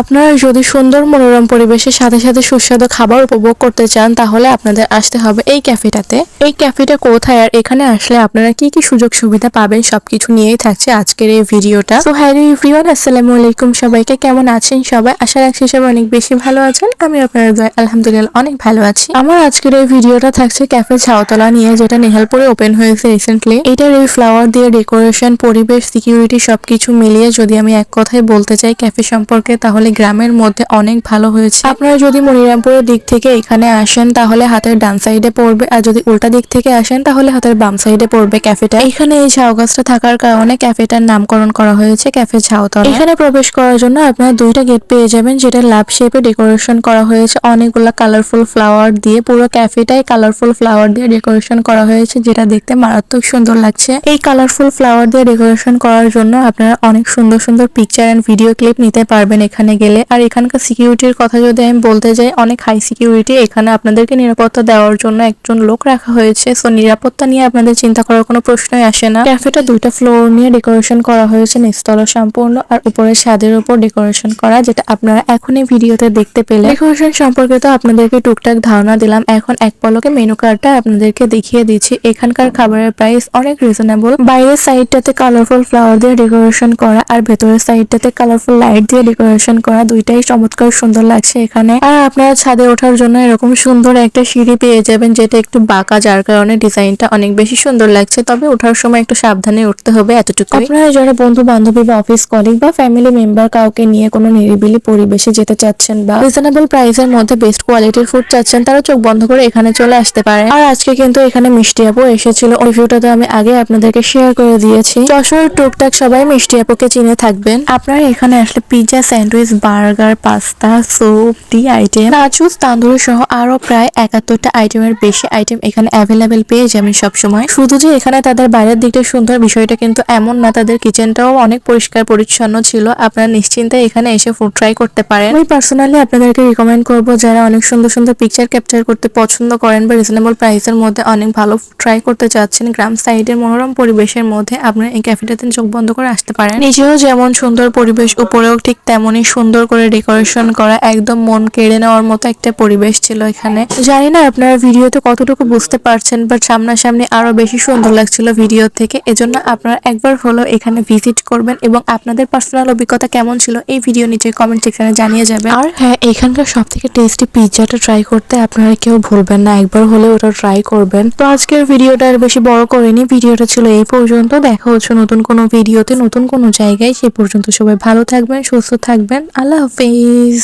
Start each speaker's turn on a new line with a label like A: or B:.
A: আপনারা যদি সুন্দর মনোরম পরিবেশের সাথে সাথে সুস্বাদু খাবার উপভোগ করতে চান, তাহলে আপনাদের আসতে হবে এই ক্যাফেটাতে। এই ক্যাফেটা কোথায় আর এখানে আসলে আপনারা কি কি সুযোগ সুবিধা পাবেন সবকিছু নিয়েই থাকছে আজকের এই ভিডিওটা। তো হ্যালো এভরিওয়ান, আসসালামু আলাইকুম। সবাইকে কেমন আছেন সবাই? আশা রাখছি সবাই অনেক বেশি ভালো আছেন। আমি আপনার আলহামদুলিল্লাহ অনেক ভালো আছি। আমার আজকের এই ভিডিওটা থাকছে ক্যাফে ছাওতলা নিয়ে, যেটা নেহালপুরে ওপেন হয়েছে রিসেন্টলি এটার এই ফ্লাওয়ার দিয়ে ডেকোরেশন পরিবেশ সিকিউরিটি সবকিছু মিলিয়ে যদি আমি এক কথায় বলতে চাই, ক্যাফে সম্পর্কে, তাহলে গ্রামের মধ্যে অনেক ভালো হয়েছে। আপনারা যদি মনিরামপুরের দিক থেকে এখানে আসেন তাহলে হাতের ডান সাইডে পড়বে আর যদি উল্টা দিক থেকে আসেন তাহলে হাতের বাম সাইডে পড়বে ক্যাফেটা এখানে এই ঝাউ গাছটা থাকার কারণে ক্যাফেটার নামকরণ করা হয়েছে ক্যাফে ঝাউতলা। এখানে প্রবেশ করার জন্য আপনারা দুইটা গেট পেয়ে যাবেন যেটা লাভ শেপে ডেকোরেশন করা হয়েছে। অনেকগুলো কালারফুল ফ্লাওয়ার দিয়ে পুরো ক্যাফেটাই কালারফুল ফ্লাওয়ার দিয়ে ডেকোরেশন করা হয়েছে যেটা দেখতে মারাত্মক সুন্দর লাগছে। এই কালারফুল ফ্লাওয়ার দিয়ে ডেকোরেশন করার জন্য আপনারা অনেক সুন্দর সুন্দর পিকচার এন্ড ভিডিও ক্লিপ নিতে পারবেন এখানে গেলে। আর এখানকার সিকিউরিটির কথা যদি আমি বলতে যাই, অনেক হাই সিকিউরিটি এখানে আপনাদেরকে নিরাপত্তা দেওয়ার জন্য একজন লোক রাখা হয়েছে। সো নিরাপত্তা নিয়ে আপনাদের চিন্তা করার কোনো প্রশ্নই আসে না। ক্যাফেটা দুইটা ফ্লোর নিয়ে ডেকোরেশন করা হয়েছে নিচতলা সম্পূর্ণ। আর উপরে ছাদের উপর ডেকোরেশন করা, যেটা আপনারা এখনই ভিডিওতে দেখতে পেলে। ডেকোরেশন সম্পর্কে তো আপনাদেরকে টুকটাক ধারণা দিলাম। এখন এক পলকে মেনু কার্ডটা আপনাদেরকে দেখিয়ে দিচ্ছি। এখানকার খাবারের প্রাইস অনেক রিজনেবল বাইরের সাইডটাতে কালারফুল ফ্লাওয়ার দিয়ে ডেকোরেশন করা আর ভেতরের সাইডটাতে কালারফুল লাইট দিয়ে ডেকোরেশন করা দুইটাই চমৎকার সুন্দর লাগছে এখানে। আর আপনারা ছাদে ওঠার জন্য এরকম সুন্দর একটা সিঁড়ি পেয়ে যাবেন, যেটা একটু বাঁকা, যার কারণে ডিজাইনটা অনেক বেশি সুন্দর লাগছে। তবে ওঠার সময় একটু সাবধানে উঠতে হবে এতটুকু আপনারা যারা বন্ধু বান্ধবী বা অফিস কলিগ বা ফ্যামিলি মেম্বার কাউকে নিয়ে কোনো নিরিবিলি পরিবেশে যেতে চাচ্ছেন বা রিজনেবল প্রাইসের মধ্যে বেস্ট কোয়ালিটির ফুড চাচ্ছেন, তারা চোখ বন্ধ করে এখানে চলে আসতে পারে আর আজকে কিন্তু এখানে মিষ্টি আপু এসেছিল। ওই রিভিউটা তো আমি আগে আপনাদেরকে শেয়ার করে দিয়েছি। যশোর টুকটাক সবাই মিষ্টি আপুকে চিনে থাকবেন। আপনারা এখানে আসলে pizza sandwich burger pasta soup টি আইটেম নাচুস তান্দুরি সহ আরও প্রায় একাত্তরটা আইটেমের বেশি আইটেম এখানে অ্যাভেলেবেল পেয়ে যাবেন সবসময়। শুধু যে এখানে তাদের বাইরের দিকটা সুন্দর, বিষয়টা কিন্তু এমন না, তাদের কিচেনটাও অনেক পরিষ্কার পরিচ্ছন্ন ছিল। আপনারা নিশ্চিন্তে এখানে এসে ফুড ট্রাই করতে পারেন। আমি পার্সোনালি আপনাদেরকে রিকমেন্ড করব, যারা অনেক সুন্দর সুন্দর পিকচার ক্যাপচার করতে পছন্দ করেন বা রিজনেবল প্রাইসের মধ্যে অনেক ভালো ট্রাই করতে চাচ্ছেন, গ্রাম সাইডের মনোরম পরিবেশের মধ্যে আপনারা এই ক্যাফেটাতে চোখ বন্ধ করে আসতে পারেন। নিজেও যেমন সুন্দর পরিবেশ, উপরেও ঠিক তেমনই সুন্দর করে ডেকোরেশন করা, একদম মন কেড়ে নেওয়ার মতো একটা পরিবেশ ছিল এখানে। জানি না আপনারা ভিডিওতে কতটুকু বুঝতে পারছেন বাট সামনাসামনি আরও বেশি সুন্দর লাগছিল ভিডিও থেকে। এজন্য আপনারা একবার হলো এখানে ভিজিট করবেন এবং আপনাদের পার্সোনাল অভিজ্ঞতা কেমন ছিল এই ভিডিও নিচে কমেন্ট সেকশনে জানিয়ে যাবেন। আর হ্যাঁ এখানকার সব থেকে টেস্টি পিৎজাটা ট্রাই করতে আপনারা কেউ ভুলবেন না, একবার হলে ওটা ট্রাই করবেন। তো আজকের ভিডিওটা আর বেশি বড় করিনি ভিডিওটা ছিল এই পর্যন্ত। দেখা হচ্ছে নতুন কোনো ভিডিওতে নতুন কোনো জায়গায়। সে পর্যন্ত সবাই ভালো থাকবেন, সুস্থ থাকবেন। আল্লাহ হাফিজ